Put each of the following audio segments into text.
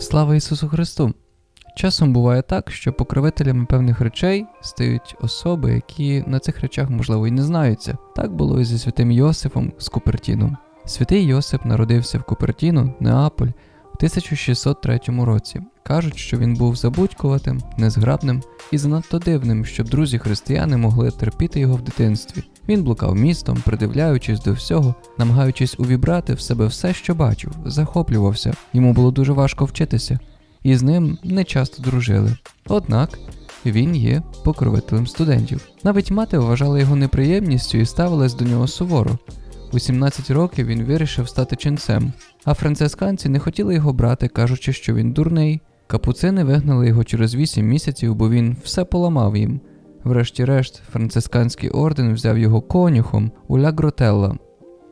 Слава Ісусу Христу! Часом буває так, що покровителями певних речей стають особи, які на цих речах, можливо, і не знаються. Так було і зі святим Йосифом з Купертіном. Святий Йосип народився в Купертіно, Неаполь, у 1603 році. Кажуть, що він був забудькуватим, незграбним і занадто дивним, щоб друзі християни могли терпіти його в дитинстві. Він блукав містом, придивляючись до всього, намагаючись увібрати в себе все, що бачив, захоплювався. Йому було дуже важко вчитися, і з ним не часто дружили. Однак він є покровителем студентів. Навіть мати вважала його неприємністю і ставилась до нього суворо. У 17 років він вирішив стати ченцем, а францисканці не хотіли його брати, кажучи, що він дурний. Капуцини вигнали його через 8 місяців, бо він все поламав їм. Врешті-решт, францисканський орден взяв його конюхом у Ля Гротелла.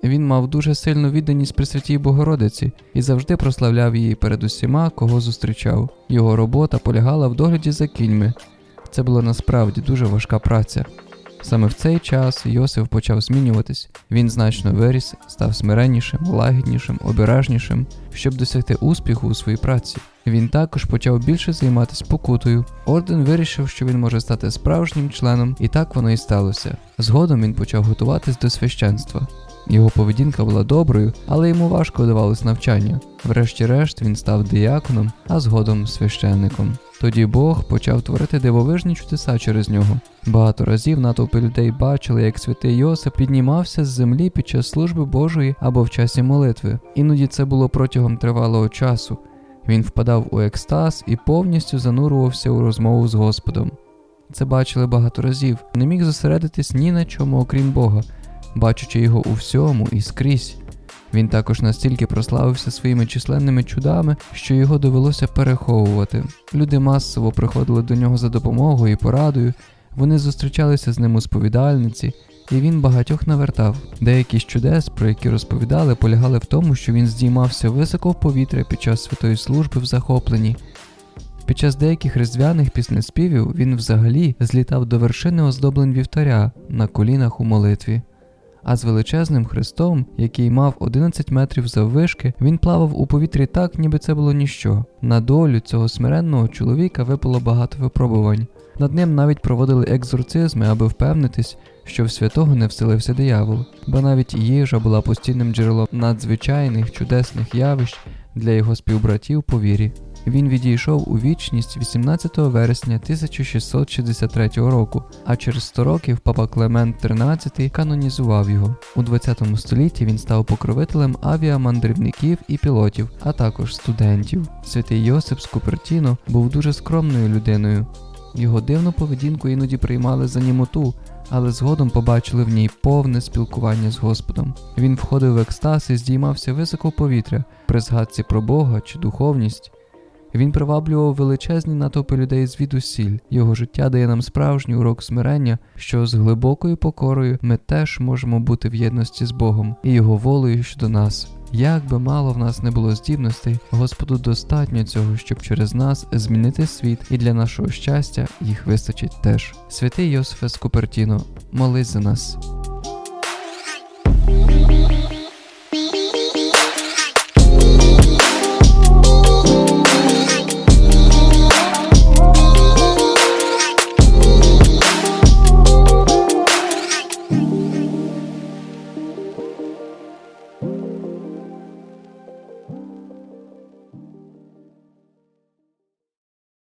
Він мав дуже сильну відданість Пресвятій Богородиці і завжди прославляв її перед усіма, кого зустрічав. Його робота полягала в догляді за кіньми. Це була насправді дуже важка праця. Саме в цей час Йосиф почав змінюватись. Він значно виріс, став смиреннішим, лагіднішим, обережнішим, щоб досягти успіху у своїй праці. Він також почав більше займатися покутою. Орден вирішив, що він може стати справжнім членом, і так воно і сталося. Згодом він почав готуватись до священства. Його поведінка була доброю, але йому важко давалось навчання. Врешті-решт він став діяконом, а згодом священником. Тоді Бог почав творити дивовижні чудеса через нього. Багато разів натовпи людей бачили, як святий Йосип піднімався з землі під час служби Божої або в часі молитви. Іноді це було протягом тривалого часу. Він впадав у екстаз і повністю занурювався у розмову з Господом. Це бачили багато разів, не міг зосередитись ні на чому, окрім Бога, бачачи його у всьому і скрізь. Він також настільки прославився своїми численними чудами, що його довелося переховувати. Люди масово приходили до нього за допомогою і порадою, вони зустрічалися з ним у сповідальниці, і він багатьох навертав. Деякі з чудес, про які розповідали, полягали в тому, що він здіймався високо в повітря під час святої служби в захопленні. Під час деяких різдвяних піснеспівів він взагалі злітав до вершини оздоблень вівтаря на колінах у молитві. А з величезним хрестом, який мав 11 метрів заввишки, він плавав у повітрі так, ніби це було ніщо. На долю цього смиренного чоловіка випало багато випробувань. Над ним навіть проводили екзорцизми, аби впевнитись, що в святого не вселився диявол, бо навіть їжа була постійним джерелом надзвичайних чудесних явищ для його співбратів по вірі. Він відійшов у вічність 18 вересня 1663 року, а через 100 років папа Клемент XIII канонізував його. У 20 столітті він став покровителем авіамандрівників і пілотів, а також студентів. Святий Йосип з Купертіно був дуже скромною людиною. Його дивну поведінку іноді приймали за німоту, але згодом побачили в ній повне спілкування з Господом. Він входив в екстаз і здіймався високо в повітря при згадці про Бога чи духовність. Він приваблював величезні натовпи людей звідусіль. Його життя дає нам справжній урок смирення, що з глибокою покорою ми теж можемо бути в єдності з Богом і Його волею щодо нас. Як би мало в нас не було здібностей, Господу достатньо цього, щоб через нас змінити світ, і для нашого щастя їх вистачить теж. Святий Йосифе Скупертіно, Купертіно, молись за нас.